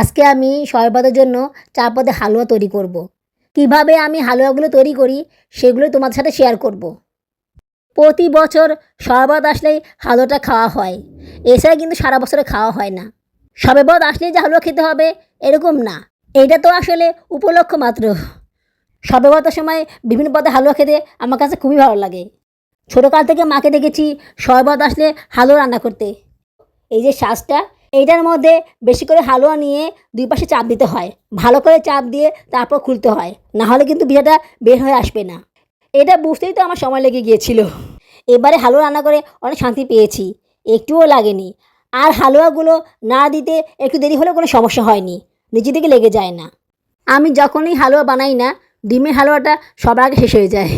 আজকে আমি শরবতের জন্য চার পদে হালুয়া তৈরি করব। কীভাবে আমি হালুয়াগুলো তৈরি করি সেগুলো তোমাদের সাথে শেয়ার করব। প্রতি বছর শরবত আসলেই হালুয়াটা খাওয়া হয়। এছাড়া কিন্তু সারা বছরে খাওয়া হয় না। সবে আসলেই যে হালুয়া খেতে হবে এরকম না। এটা তো আসলে উপলক্ষ মাত্র। সবে সময় বিভিন্ন পদে হালুয়া খেতে আমার কাছে খুবই ভালো লাগে। ছোটোকাল থেকে মাকে দেখেছি শরবত আসলে হালুয়া রান্না করতে। এই যে শ্বাসটা এইটার মধ্যে বেশি করে হালুয়া নিয়ে দুই পাশে চাপ দিতে হয়। ভালো করে চাপ দিয়ে তারপর খুলতে হয়। না হলে কিন্তু বিয়েটা বের হয়ে আসবে না। এটা বুঝতেই তো আমার সময় লেগে গিয়েছিল। এবারে হালুয়া রান্না করে অনেক শান্তি পেয়েছি। একটুও লাগেনি। আর হালুয়াগুলো না দিতে একটু দেরি হলেও কোনো সমস্যা হয়নি। নিজে থেকে লেগে যায় না। আমি যখনই হালুয়া বানাই না, ডিমের হালুয়াটা সবার আগে শেষ হয়ে যায়।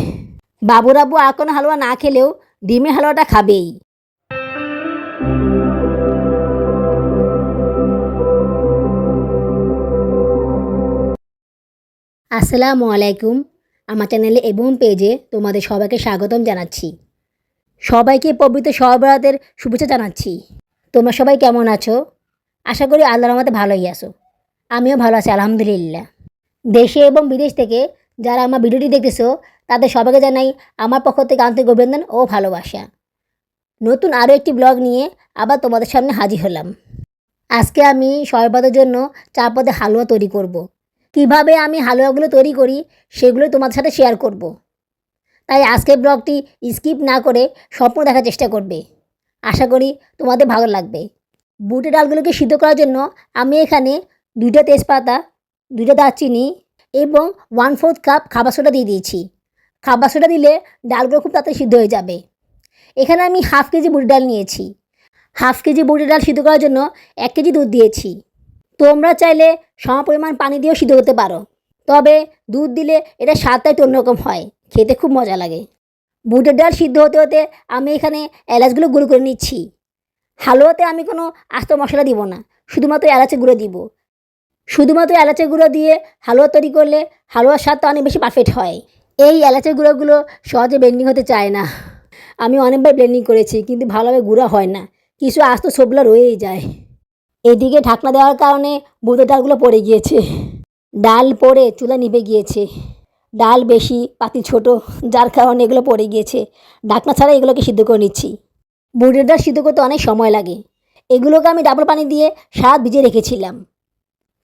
বাবুরাবু আর কোনো হালুয়া না খেলেও ডিমের হালুয়াটা খাবেই। আসসালামু আলাইকুম। আমার চ্যানেলে এবং পেজে তোমাদের সবাইকে স্বাগতম জানাচ্ছি। সবাইকে পবিত্র সহবরাতের শুভেচ্ছা জানাচ্ছি। তোমরা সবাই কেমন আছো? আশা করি আল্লাহর আমাদের ভালোই আছো। আমিও ভালো আছি, আলহামদুলিল্লাহ। দেশে এবং বিদেশ থেকে যারা আমার ভিডিওটি দেখতেছো, তাদের সবাইকে জানাই আমার পক্ষ থেকে আন্তরিক অভিনন্দন ও ভালোবাসা। নতুন আরও একটি ব্লগ নিয়ে আবার তোমাদের সামনে হাজির হলাম। আজকে আমি শরবতের জন্য চা পদে হালুয়া তৈরি করব। কীভাবে আমি হালুয়াগুলো তৈরি করি সেগুলো তোমাদের সাথে শেয়ার করব। তাই আজকের ব্লগটি স্কিপ না করে স্বপ্ন দেখার চেষ্টা করবে। আশা করি তোমাদের ভালো লাগবে। বুটের ডালগুলোকে সিদ্ধ করার জন্য আমি এখানে দুইটা তেজপাতা, দুইটা দারচিনি এবং ওয়ান ফোর্থ কাপ খাবার সোডা দিয়ে দিয়েছি। খাবার সোডা দিলে ডালগুলো খুব তাড়াতাড়ি সিদ্ধ হয়ে যাবে। এখানে আমি হাফ কেজি বুটের ডাল নিয়েছি। হাফ কেজি বুটের ডাল সিদ্ধ করার জন্য এক কেজি দুধ দিয়েছি। তোমরা চাইলে সম পরিমাণ পানি দিয়েও সিদ্ধ করতে পারো। তবে দুধ দিলে এটা স্বাদটা একটু অন্যরকম হয়। খেতে খুব মজা লাগে। বুটের ডাল সিদ্ধ হতে হতে আমি এখানে এলাচগুলো গুঁড়ো করে নিচ্ছি। হালুয়াতে আমি কোনো আস্ত মশলা দিব না, শুধুমাত্র এলাচের গুঁড়ো দিব। শুধুমাত্র এলাচের গুঁড়ো দিয়ে হালুয়া তৈরি করলে হালুয়ার স্বাদটা অনেক বেশি পারফেক্ট হয়। এই এলাচের গুঁড়োগুলো সহজে ব্লেন্ডিং হতে চায় না। আমি অনেকবার ব্লেন্ডিং করেছি, কিন্তু ভালোভাবে গুঁড়ো হয় না। কিছু আস্ত সবলা রয়েই যায়। এদিকে ঢাকনা দেওয়ার কারণে বুটের ডালগুলো পড়ে গিয়েছে। ডাল পড়ে চুলা নিভে গিয়েছে। ডাল বেশি, পাতি ছোট, যার কারণে এগুলো পড়ে গিয়েছে। ঢাকনা ছাড়া এগুলোকে সিদ্ধ করে নিচ্ছি। বুটের ডাল সিদ্ধ করতে অনেক সময় লাগে। এগুলোকে আমি ডাবল পানি দিয়ে স্বাদ ভিজিয়ে রেখেছিলাম।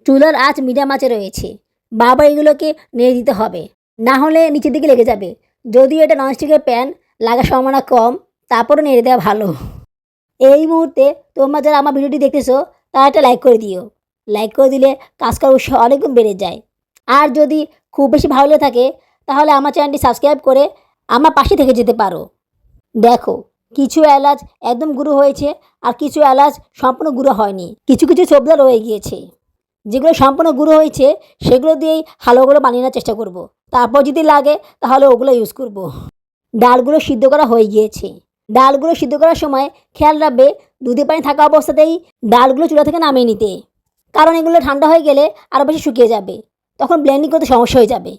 চুলার আঁচ মিডিয়াম আঁচে রয়েছে। বারবার এগুলোকে নেড়ে দিতে হবে। না হলে নিচের দিকে লেগে যাবে। যদিও এটা ননস্টিকের প্যান, লাগার সম্ভাবনা কম, তারপরও নেড়ে দেওয়া ভালো। এই মুহূর্তে তোমরা যারা আমার ভিডিওটি দেখতেছো তারা একটা লাইক করে দিও। লাইক করে দিলে কাজ করার উৎসাহ অনেকগুণ বেড়ে যায়। আর যদি খুব বেশি ভালো লেগে থাকে, তাহলে আমার চ্যানেলটি সাবস্ক্রাইব করে আমার পাশে থেকে যেতে পারো। দেখো, কিছু এলাচ একদম গুঁড়ো হয়েছে আর কিছু এলাচ সম্পূর্ণ গুঁড়ো হয়নি। কিছু কিছু সবজা রয়ে গিয়েছে। যেগুলো সম্পূর্ণ গুঁড়ো হয়েছে, সেগুলো দিয়েই হালুয়াগুলো বানিয়ে নেওয়ার চেষ্টা করব। তারপর যদি লাগে, তাহলে ওগুলো ইউজ করব। ডালগুলো সিদ্ধ করা হয়ে গিয়েছে। ডালগুলো সিদ্ধ করার সময় খেয়াল রাখবে দুধে পানি থাকা অবস্থাতেই ডালগুলো চুলা থেকে নামিয়ে নিতে। কারণ এগুলো ঠান্ডা হয়ে গেলে আরও বেশি শুকিয়ে যাবে। তখন ব্লেন্ডিং করতে সমস্যা হয়ে যাবে।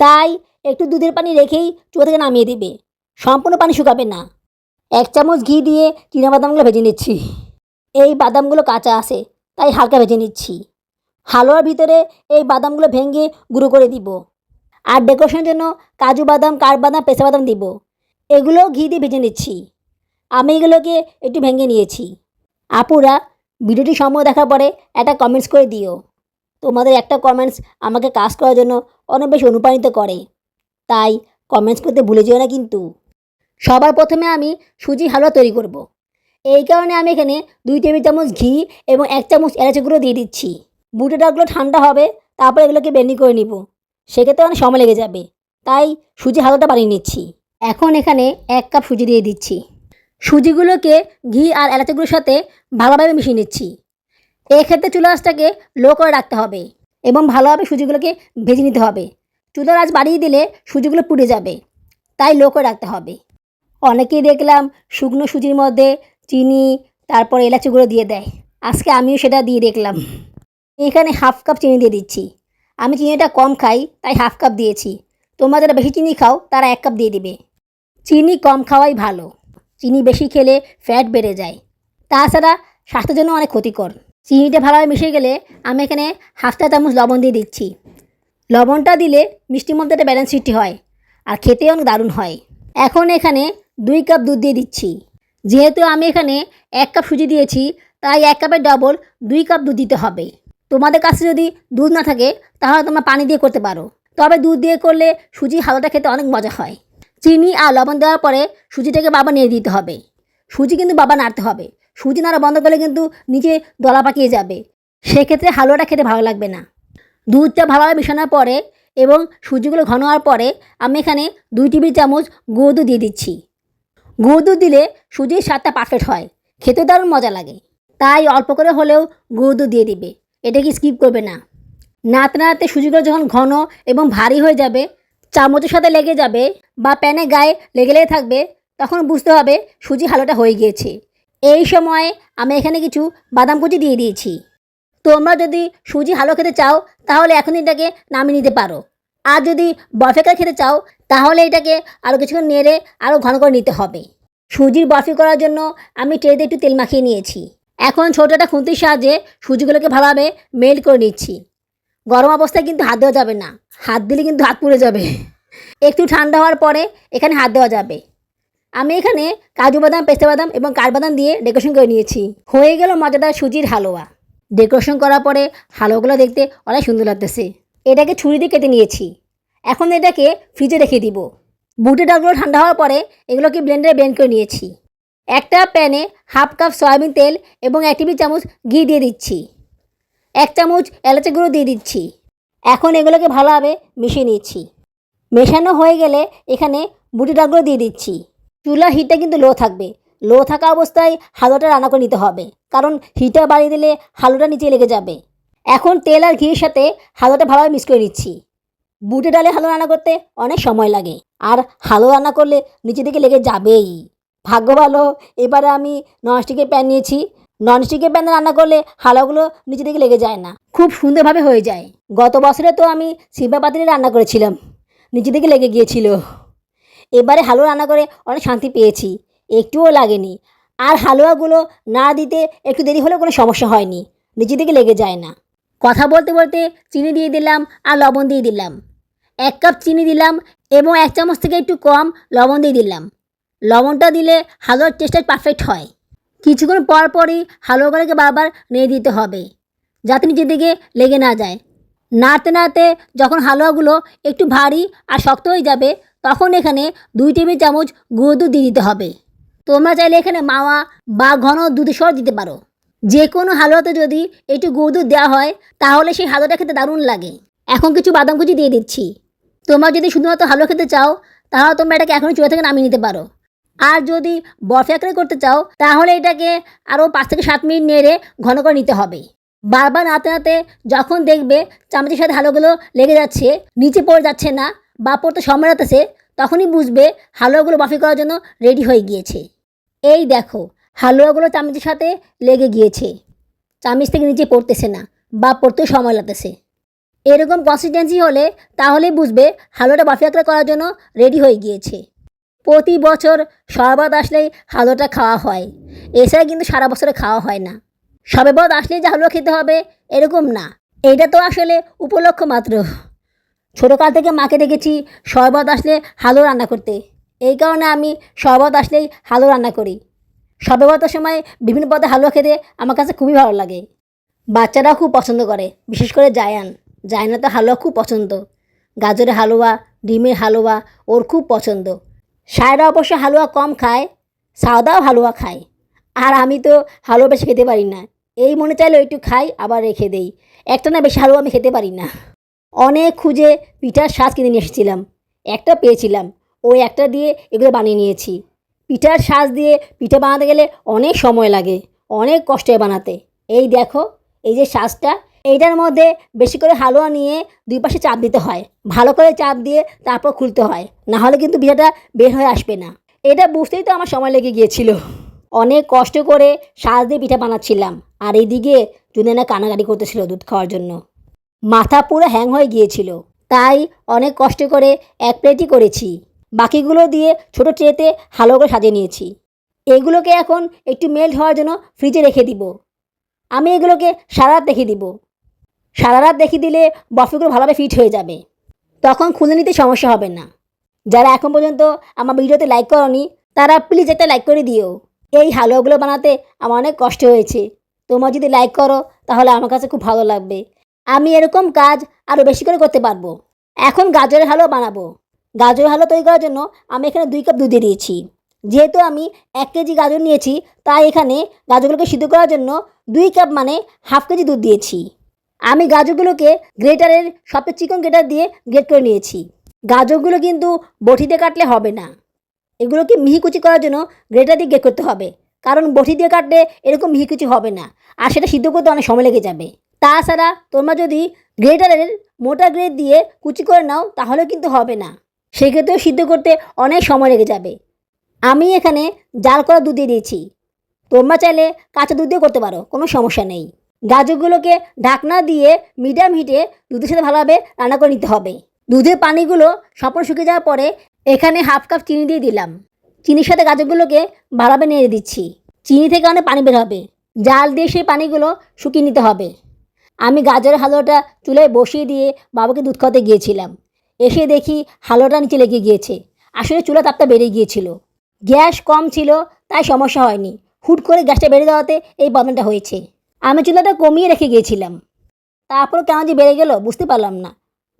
তাই একটু দুধের পানি রেখেই চুলা থেকে নামিয়ে দিবে। সম্পূর্ণ পানি শুকাবে না। এক চামচ ঘি দিয়ে বাদামগুলো ভেজে নিচ্ছি। এই বাদামগুলো কাঁচা আছে, তাই হালকা ভেজে নিচ্ছি। হালুয়ার ভিতরে এই বাদামগুলো ভেঙে গুঁড়ো করে দিব। আর ডেকোরেশনের জন্য কাজু বাদাম কাঠবাদাম পেঁচা বাদাম দিব। এগুলো ঘি দিয়ে ভেজে নিচ্ছি। আমি এগুলোকে একটু ভেঙে নিয়েছি। আপুরা ভিডিওটি সম্ভব দেখার পরে একটা কমেন্টস করে দিও। তোমাদের একটা কমেন্টস আমাকে কাজ করার জন্য অনেক বেশি অনুপ্রাণিত করে। তাই কমেন্টস করতে ভুলে যেও না কিন্তু। সবার প্রথমে আমি সুজি হালুয়া তৈরি করব। এই কারণে আমি এখানে দুই টেবিল চামচ ঘি এবং এক চামচ এলাচি গুঁড়ো দিয়ে দিচ্ছি। বুটের ডালগুলো ঠান্ডা হবে, তারপর এগুলোকে বেন্ডি করে নিব। সেক্ষেত্রে অনেক সময় লেগে যাবে। তাই সুজি হালুয়াটা বানিয়ে নিচ্ছি। এখন এখানে এক কাপ সুজি দিয়ে দিচ্ছি। সুজিগুলোকে ঘি আর এলাচিগুলোর সাথে ভালোভাবে মিশিয়ে নিচ্ছি। এক্ষেত্রে চুলা আঁচটাকে লো করে রাখতে হবে এবং ভালোভাবে সুজিগুলোকে ভেজে নিতে হবে। চুলার আঁচ বাড়িয়ে দিলে সুজিগুলো পুড়ে যাবে, তাই লো করে রাখতে হবে। অনেকেই দেখলাম শুকনো সুজির মধ্যে চিনি, তারপর এলাচিগুলো দিয়ে দেয়। আজকে আমিও সেটা দিয়ে দেখলাম। এখানে হাফ কাপ চিনি দিয়ে দিচ্ছি। আমি চিনিটা কম খাই, তাই হাফ কাপ দিয়েছি। তোমরা যারা বেশি চিনি খাও, তারা এক কাপ দিয়ে দিবে। চিনি কম খাওয়াই ভালো। চিনি বেশি খেলে ফ্যাট বেড়ে যায়। তাছাড়া স্বাস্থ্যের জন্য অনেক ক্ষতিকর। চিনিটা ভালোভাবে মিশে গেলে আমি এখানে হাফ চা চামচ লবণ দিয়ে দিচ্ছি। লবণটা দিলে মিষ্টির মধ্যে একটা ব্যালেন্স সৃষ্টি হয় আর খেতে অনেক দারুণ হয়। এখন এখানে দুই কাপ দুধ দিয়ে দিচ্ছি। যেহেতু আমি এখানে এক কাপ সুজি দিয়েছি, তাই এক কাপের ডবল দুই কাপ দুধ দিতে হবে। তোমাদের কাছে যদি দুধ না থাকে, তাহলে তোমরা পানি দিয়ে করতে পারো। তবে দুধ দিয়ে করলে সুজি হালুয়াটা খেতে অনেক মজা হয়। চিনি আর লবণ দেওয়ার পরে সুজিটাকে বাবা নিয়ে দিতে হবে। সুজি কিন্তু বাবা নাড়তে হবে। সুজি নাড়া বন্ধ করলে কিন্তু নিজে দলা পাকিয়ে যাবে। সেক্ষেত্রে হালুয়াটা খেতে ভালো লাগবে না। দুধটা ভালোভাবে মেশানোর পরে এবং সুজিগুলো ঘন হওয়ার পরে আমি এখানে দুই টেবিল চামচ গুঁড়ো দিয়ে দিচ্ছি। গুঁড়ো দিলে সুজির স্বাদটা পারফেক্ট হয়। খেতে দারুণ মজা লাগে। তাই অল্প করে হলেও গুঁড়ো দিয়ে দিবে। এটাকে স্কিপ করবে না। নাড়তে সুজিগুলো যখন ঘন এবং ভারী হয়ে যাবে চামচের সাথে লেগে যাবে বা প্যানে গায়ে লেগে লেগে থাকবে, তখন বুঝতে হবে সুজি হালুয়াটা হয়ে গিয়েছে। এই সময়ে আমি এখানে কিছু বাদাম কুচি দিয়ে দিয়েছি। তোমরা যদি সুজি হালুয়া খেতে চাও, তাহলে এখন এটাকে নামিয়ে নিতে পারো। আর যদি বরফে বরফেকার খেতে চাও, তাহলে এটাকে আরও কিছুক্ষণ নেড়ে আরও ঘন করে নিতে হবে। সুজির বরফি করার জন্য আমি ট্রেতে একটু তেল মাখিয়ে নিয়েছি। এখন ছোটো একটা খুন্তির সাহায্যে সুজিগুলোকে ভালোভাবে মেল্ট করে নিচ্ছি। গরম অবস্থায় কিন্তু হাত দেওয়া যাবে না। হাত দিলে কিন্তু হাত পুড়ে যাবে। একটু ঠান্ডা হওয়ার পরে এখানে হাত দেওয়া যাবে। আমি এখানে কাজু বাদাম, পেস্তা বাদাম এবং কাঠবাদাম দিয়ে ডেকোরেশন করে নিয়েছি। হয়ে গেল মজাদার সুজির হালুয়া। ডেকোরেশন করার পরে হালুয়াগুলো দেখতে অনেক সুন্দর লাগতেছে। এটাকে ছুরি দিয়ে কেটে নিয়েছি। এখন এটাকে ফ্রিজে রেখে দিব। বুটের ডালগুলো ঠান্ডা হওয়ার পরে এগুলোকে ব্লেন্ডারে ব্লেন্ড করে নিয়েছি। একটা প্যানে হাফ কাপ সয়াবিন তেল এবং এক টেবিল চামচ ঘি দিয়ে দিচ্ছি। এক চামচ এলাচি গুঁড়ো দিয়ে দিচ্ছি। এখন এগুলোকে ভালোভাবে মিশিয়ে নিচ্ছি। মেশানো হয়ে গেলে এখানে বুটি ডালগুলো দিয়ে দিচ্ছি। চুলার হিটটা কিন্তু লো থাকবে। লো থাকা অবস্থায় হালুয়াটা রান্না করে নিতে হবে। কারণ হিটটা বাড়িয়ে দিলে হালুয়াটা নিচে লেগে যাবে। এখন তেল আর ঘির সাথে হালুয়াটা ভালোভাবে মিক্স করে নিচ্ছি। বুটে ডালে হালুয়া রান্না করতে অনেক সময় লাগে। আর হালুয়া রান্না করলে নিচে দিকে লেগে যাবেই। ভাগ্য ভালো, এবারে আমি ননস্টিকের প্যান নিয়েছি। ননস্টিকের প্যানে রান্না করলে হালুয়াগুলো নিচে দিকে লেগে যায় না। খুব সুন্দরভাবে হয়ে যায়। গত বছরে তো আমি শিবা পাতিলে রান্না করেছিলাম। নিচে দিকে লেগে গিয়েছিল। এবারে হালুয়া রান্না করে অনেক শান্তি পেয়েছি। একটুও লাগেনি। আর হালুয়াগুলো না দিতে একটু দেরি হলেও কোনো সমস্যা হয়নি। নিচে দিকে লেগে যায় না। কথা বলতে বলতে চিনি দিয়ে দিলাম আর লবণ দিয়ে দিলাম। এক কাপ চিনি দিলাম এবং এক চামচ থেকে একটু কম লবণ দিয়ে দিলাম। লবণটা দিলে হালুয়ার টেস্টটা পারফেক্ট হয়। কিছুক্ষণ পর পরই হালুয়াগুলোকে বারবার নেড়ে দিতে হবে, যাতে নিচের দিকে লেগে না যায়। নাড়তে নাড়তে যখন হালুয়াগুলো একটু ভারী আর শক্ত হয়ে যাবে, তখন এখানে দুই টেবিল চামচ গুঁড়ো দুধ দিয়ে দিতে হবে। তোমরা চাইলে এখানে মাওয়া বা ঘন দুধের সর দিতে পারো। যে কোনো হালুয়াতে যদি একটু গুঁড়ো দুধ দেওয়া হয়, তাহলে সেই হালুয়াটা খেতে দারুণ লাগে। এখন কিছু বাদাম কুচি দিয়ে দিচ্ছি। তোমরা যদি শুধুমাত্র হালুয়া খেতে চাও, তাহলে তোমরা এটাকে এখনই চুলা থেকে নামিয়ে নিতে পারো। আর যদি বরফি আকারে করতে চাও, তাহলে এটাকে আরও পাঁচ থেকে সাত মিনিট নেড়ে ঘন করে নিতে হবে। বারবার নাড়তে নাতে যখন দেখবে চামচের সাথে হালুয়াগুলো লেগে যাচ্ছে, নিচে পড়ে যাচ্ছে না বা পড়তে সময় লাগতেছে, তখনই বুঝবে হালুয়াগুলো বাফি করার জন্য রেডি হয়ে গিয়েছে। এই দেখো, হালুয়াগুলো চামচের সাথে লেগে গিয়েছে। চামচ থেকে নিচে পড়তেছে না বা পড়তেও সময় লাগতেছে। এরকম কনসিস্টেন্সি হলে তাহলেই বুঝবে হালুয়াটা বাফি আকারে করার জন্য রেডি হয়ে গিয়েছে। প্রতি বছর শরবত আসলেই হালুয়াটা খাওয়া হয়। এছাড়া কিন্তু সারা বছরে খাওয়া হয় না। সবে বদ আসলেই যে হালুয়া খেতে হবে, এরকম না। এটা তো আসলে উপলক্ষ মাত্র। ছোটোকাল থেকে মাকে দেখেছি শরবত আসলে হালুয়া রান্না করতে। এই কারণে আমি শরবত আসলেই হালুয়া রান্না করি। সবে সময় বিভিন্ন পদে হালুয়া খেতে আমার কাছে খুবই ভালো লাগে। বাচ্চারাও খুব পছন্দ করে, বিশেষ করে জায়ান। জায়ানা তো হালুয়া খুব পছন্দ। গাজরের হালুয়া, ডিমের হালুয়া ওর খুব পছন্দ। সায়রা অবশ্য হালুয়া কম খায় সাউদাও হালুয়া খায়। আর আমি তো হালুয়া বেশি খেতে পারি না। এই মনে চাইলে একটু খাই, আবার রেখে দেই। একটা না বেশি হালুয়া আমি খেতে পারি না। অনেক খুঁজে পিঠার শ্বাস কিনে নিয়ে এসেছিলাম। একটা পেয়েছিলাম। ওই একটা দিয়ে এগুলো বানিয়ে নিয়েছি। পিঠার শ্বাস দিয়ে পিঠা বানাতে গেলে অনেক সময় লাগে, অনেক কষ্টে বানাতে। এই দেখো, এই যে শ্বাসটা এইটার মধ্যে বেশি করে হালুয়া নিয়ে দুই পাশে চাপ দিতে হয়। ভালো করে চাপ দিয়ে তারপর খুলতে হয়। না হলে কিন্তু পিঠাটা বের হয়ে আসবে না। এটা বুঝতেই তো আমার সময় লেগে গিয়েছিল। অনেক কষ্ট করে সাজ দিয়ে পিঠা বানাচ্ছিলাম। আর এইদিকে জুনেনা কানাকাটি করতেছিল দুধ খাওয়ার জন্য। মাথা পুরো হ্যাং হয়ে গিয়েছিল। তাই অনেক কষ্ট করে এক প্লেটই করেছি। বাকিগুলো দিয়ে ছোট ট্রেতে হালুয়া করে সাজিয়ে নিয়েছি। এগুলোকে এখন একটু মেল্ট হওয়ার জন্য ফ্রিজে রেখে দিব। আমি এগুলোকে সারা রাত দেখে দিব। সারা রাত দেখে দিলে বরফিগুলো ভালোভাবে ফিট হয়ে যাবে। তখন খুলে নিতে সমস্যা হবে না। যারা এখন পর্যন্ত আমার ভিডিওতে লাইক করনি, তারা প্লিজ একটা লাইক করে দিও। এই হালুয়াগুলো বানাতে আমার অনেক কষ্ট হয়েছে। তোমরা যদি লাইক করো, তাহলে আমার কাছে খুব ভালো লাগবে। আমি এরকম কাজ আরও বেশি করে করতে পারব। এখন গাজরের হালুয়া বানাবো। গাজর হালুয়া তৈরি করার জন্য আমি এখানে দুই কাপ দুধ দিয়ে দিয়েছি। যেহেতু আমি এক কেজি গাজর নিয়েছি, তাই এখানে গাজরগুলোকে সিদ্ধ করার জন্য দুই কাপ মানে হাফ কেজি দুধ দিয়েছি। আমি গাজরগুলোকে গ্রেটারের সবচেয়ে চিকন গ্রেটার দিয়ে গ্রেট করে নিয়েছি। গাজরগুলো কিন্তু বটিতে কাটলে হবে না। এগুলোকে মিহিকুচি করার জন্য গ্রেটার দিয়ে গ্রেট করতে হবে। কারণ বটি দিয়ে কাটলে এরকম মিহিকুচি হবে না, আর সেটা সিদ্ধ করতে অনেক সময় লেগে যাবে। তাছাড়া তোমরা যদি গ্রেটারের মোটা গ্রেড দিয়ে কুচি করে নাও তাহলে কিন্তু হবে না। সেক্ষেত্রেও সিদ্ধ করতে অনেক সময় লেগে যাবে। আমি এখানে জাল করা দুধ দিয়ে দিয়েছি। তোমরা চাইলে কাঁচা দুধ দিয়ে করতে পারো, কোনো সমস্যা নেই। গাজরগুলোকে ঢাকনা দিয়ে মিডিয়াম হিটে দুধের সাথে ভালোভাবে রান্না করে নিতে হবে। দুধের পানিগুলো সম্পূর্ণ শুকিয়ে যাওয়ার পরে এখানে হাফ কাপ চিনি দিয়ে দিলাম। চিনির সাথে গাজরগুলোকে ভালোভাবে নেড়ে দিচ্ছি। চিনি থেকে অনেক পানি বের হবে। জাল দিয়ে সেই পানিগুলো শুকিয়ে নিতে হবে। আমি গাজরের হালুয়াটা চুলায় বসিয়ে দিয়ে বাবাকে দুধ খাওয়াতে গিয়েছিলাম। এসে দেখি হালুয়াটা নিচে লেগে গিয়েছে। আসলে চুলা তাপটা বেড়ে গিয়েছিল। গ্যাস কম ছিল, তাই সমস্যা হয়নি। হুট করে গ্যাসটা বেড়ে যাওয়াতে এই প্রবলেমটা হয়েছে। আমি চুলাটা কমিয়ে রেখে গিয়েছিলাম। তারপর কেন যে বেড়ে গেল বুঝতে পারলাম না।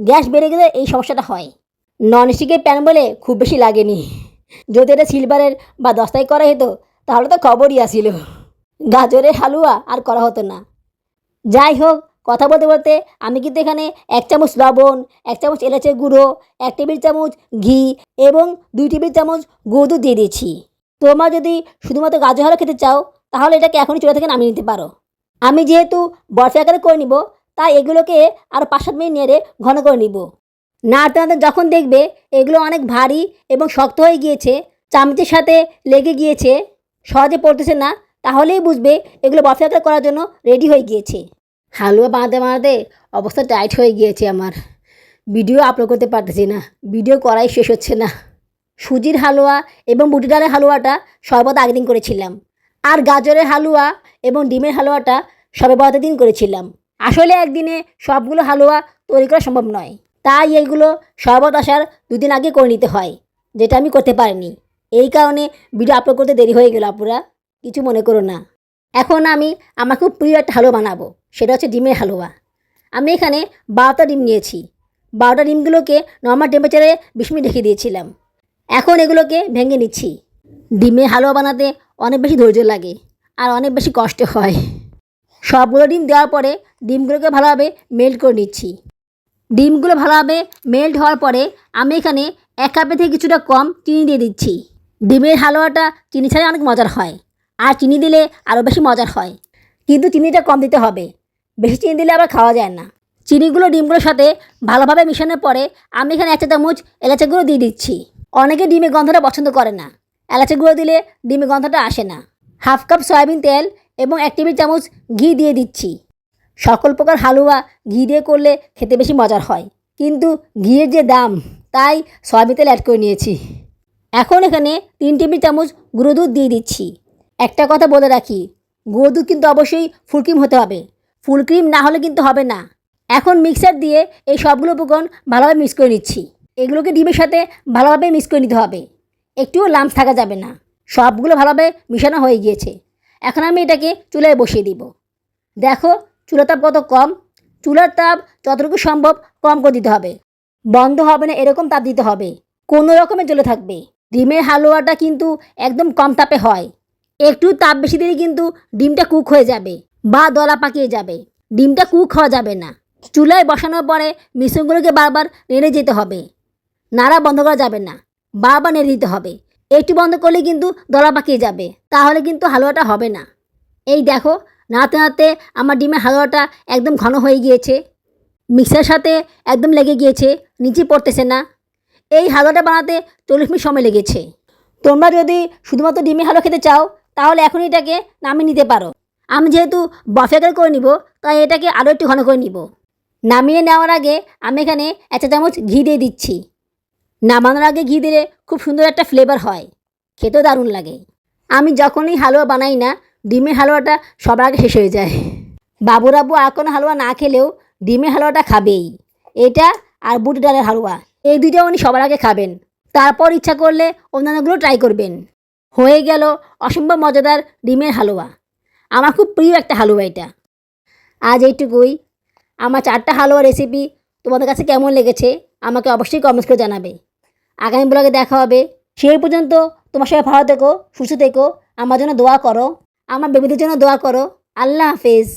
গ্যাস বেড়ে গেলে এই সমস্যাটা হয়। ননস্টিকের প্যান বলে খুব বেশি লাগেনি। যদি এটা সিলভারের বা দস্তাই করা হতো, তাহলে তো খবরই আসিল। গাজরের হালুয়া আর করা হতো না। যাই হোক, কথা বলতে বলতে আমি কিন্তু এখানে এক চামচ লবণ, এক চামচ এলাচের গুঁড়ো, এক টেবিল চামচ ঘি এবং দুই টেবিল চামচ গুঁড়ো দিয়ে দিয়েছি। তোমরা যদি শুধুমাত্র গাজর হালুয়া খেতে চাও, তাহলে এটাকে এখনই চুলা থেকে নামিয়ে নিতে পারো। আমি যেহেতু বরফি আকারে করে নিব, তাই এগুলোকে আরও পাঁচ সাত মিনিট নেড়ে ঘন করে নিব। নাড়তে নাড়তে যখন দেখবে এগুলো অনেক ভারী এবং শক্ত হয়ে গিয়েছে, চামচের সাথে লেগে গিয়েছে, সহজে পড়তেছে না, তাহলেই বুঝবে এগুলো বরফি আকারে করার জন্য রেডি হয়ে গিয়েছে। হালুয়া বানাতে বানাতে অবস্থা টাইট হয়ে গিয়েছে আমার। ভিডিও আপলোড করতে পারতেছি না ভিডিও করাই শেষ হচ্ছে না। সুজির হালুয়া এবং বুটি ডালের হালুয়াটা সর্বদা আগের দিন করেছিলাম। আর গাজরের হালুয়া এবং ডিমের হালুয়াটা সবে বরাতের দিন করেছিলাম। আসলে একদিনে সবগুলো হালুয়া তৈরি করা সম্ভব নয়। তাই এইগুলো শরবত আসার দুদিন আগে করে নিতে হয়, যেটা আমি করতে পারিনি। এই কারণে ভিডিও আপলোড করতে দেরি হয়ে গেল আপুরা, কিছু মনে করো না। এখন আমি আমার খুব প্রিয় একটা হালুয়া বানাবো, সেটা হচ্ছে ডিমের হালুয়া। আমি এখানে বারোটা ডিম নিয়েছি। বারোটা ডিমগুলোকে নর্মাল টেম্পারেচারে বিশ মিনিট রেখে দিয়েছিলাম। এখন এগুলোকে ভেঙে নিচ্ছি। ডিমের হালুয়া বানাতে অনেক বেশি ধৈর্য লাগে আর অনেক বেশি কষ্ট হয়। সবগুলো ডিম দেওয়ার পরে ডিমগুলোকে ভালোভাবে মেল্ট করে নিচ্ছি। ডিমগুলো ভালোভাবে মেল্ট হওয়ার পরে আমি এখানে এক কাপে থেকে কিছুটা কম চিনি দিয়ে দিচ্ছি। ডিমের হালুয়াটা চিনি ছাড়া অনেক মজার হয় আর চিনি দিলে আরও বেশি মজার হয়। কিন্তু চিনিটা কম দিতে হবে, বেশি চিনি দিলে আবার খাওয়া যায় না। চিনিগুলো ডিমগুলোর সাথে ভালোভাবে মিশানোর পরে আমি এখানে এক চামচ এলাচের গুঁড়ো দিয়ে দিচ্ছি। অনেকে ডিমের গন্ধটা পছন্দ করে না। এলাচের গুঁড়ো দিলে ডিমের গন্ধটা আসে না। হাফ কাপ সয়াবিন তেল এবং এক টেবিল চামচ ঘি দিয়ে দিচ্ছি। সকল প্রকার হালুয়া ঘি দিয়ে করলে খেতে বেশি মজার হয়। কিন্তু ঘিয়ের যে দাম, তাই সয়াবিন তেল অ্যাড করে নিয়েছি। এখন এখানে তিন টেবিল চামচ গুঁড়ো দুধ দিয়ে দিচ্ছি। একটা কথা বলে রাখি, গুঁড়ো দুধ কিন্তু অবশ্যই ফুল ক্রিম হতে হবে। ফুল ক্রিম না হলে কিন্তু হবে না। এখন মিক্সার দিয়ে এই সবগুলো উপকরণ ভালোভাবে মিক্স করে নিচ্ছি। এগুলোকে ডিমের সাথে ভালোভাবে মিক্স করে নিতে হবে। একটুও লাম্পস থাকা যাবে না। সবগুলো ভালোভাবে মিশানো হয়ে গিয়েছে। এখন আমি এটাকে চুলায় বসিয়ে দিব। দেখো, চুলার তাপ কত কম। চুলার তাপ যতটুকু সম্ভব কম করে দিতে হবে। বন্ধ হবে না, এরকম তাপ দিতে হবে। কোনো রকমে জ্বলে থাকবে। ডিমের হালুয়াটা কিন্তু একদম কম তাপে হয়। একটু তাপ বেশি দিলে কিন্তু ডিমটা কুক হয়ে যাবে বা দলা পাকিয়ে যাবে। ডিমটা কুক হওয়া যাবে না। চুলায় বসানোর পরে মিশ্রণগুলোকে বারবার নেড়ে যেতে হবে। নাড়া বন্ধ করা যাবে না। বারবার নেড়ে দিতে হবে। একটু বন্ধ করলে কিন্তু দলা পাকিয়ে যাবে। তাহলে কিন্তু হালুয়াটা হবে না। এই দেখো, নাড়তে নাড়তে আমার ডিমের হালুয়াটা একদম ঘন হয়ে গিয়েছে। মিক্সার সাথে একদম লেগে গিয়েছে, নিচে পড়তেছে না। এই হালুয়াটা বানাতে চল্লিশ মিনিট সময় লেগেছে। তোমরা যদি শুধুমাত্র ডিমের হালুয়া খেতে চাও, তাহলে এখন এটাকে নামিয়ে নিতে পারো। আমি যেহেতু বফে আকারে করে নিব, তাই এটাকে আরও একটু ঘন করে নিব। নামিয়ে নেওয়ার আগে আমি এখানে এক চা চামচ ঘি দিয়ে দিচ্ছি। নামানোর আগে ঘি দিলে খুব সুন্দর একটা ফ্লেভার হয়। খেতেও দারুণ লাগে। আমি যখনই হালুয়া বানাই না, ডিমের হালুয়াটা সবার আগে শেষ হয়ে যায়। বাবুরাবু আর কোনো হালুয়া না খেলেও ডিমের হালুয়াটা খাবেই। এটা আর বুট ডালের হালুয়া, এই দুটো উনি সবার আগে খাবেন। তারপর ইচ্ছা করলে অন্যান্যগুলো ট্রাই করবেন। হয়ে গেল অসম্ভব মজাদার ডিমের হালুয়া। আমার খুব প্রিয় একটা হালুয়া এটা। আজ এইটুকুই। আমার চারটা হালুয়া রেসিপি তোমাদের কাছে কেমন লেগেছে, আমাকে অবশ্যই কমেন্টস করে জানাবে। আগামী ব্লগে দেখা হবে। সেই পর্যন্ত তোমার সবাই ভালো থেকো, সুস্থ থেকো। আমার জন্য দোয়া করো। আমার বেবিদের জন্য দোয়া করো। আল্লাহ হাফেজ।